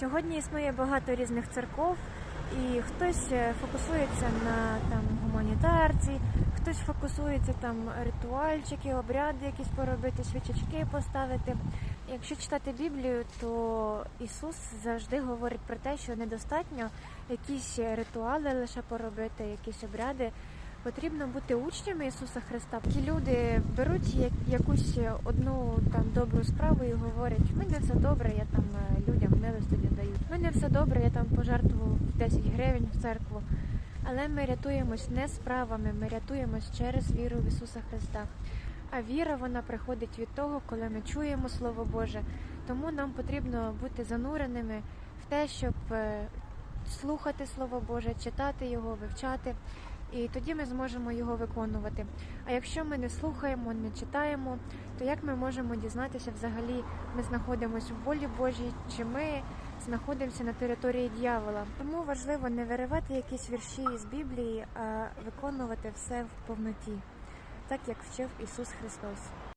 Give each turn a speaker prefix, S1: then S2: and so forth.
S1: Сьогодні існує багато різних церков, і хтось е, фокусується на там гуманітарці, хтось фокусується там ритуальчики, обряди якісь поробити, свічечки поставити. Якщо читати Біблію, то Ісус завжди говорить про те, що недостатньо якісь ритуали лише поробити, якісь обряди. Потрібно бути учнями Ісуса Христа. Ті люди беруть як- якусь одну там добру справу і говорять, в мене все добре, я там е, людям милостиню даю. В мене все добре, я там пожертвував 10 гривень в церкву. Але ми рятуємось не справами, ми рятуємось через віру в Ісуса Христа. А віра вона приходить від того, коли ми чуємо Слово Боже. Тому нам потрібно бути зануреними в те, щоб е, слухати Слово Боже, читати його, вивчати. І тоді ми зможемо його виконувати. А якщо ми не слухаємо, не читаємо, то як ми можемо дізнатися взагалі, ми знаходимося в волі Божій, чи ми знаходимося на території дьявола? Тому важливо не виривати якісь вірші із Біблії, а виконувати все в повноті, так як вчив Ісус Христос.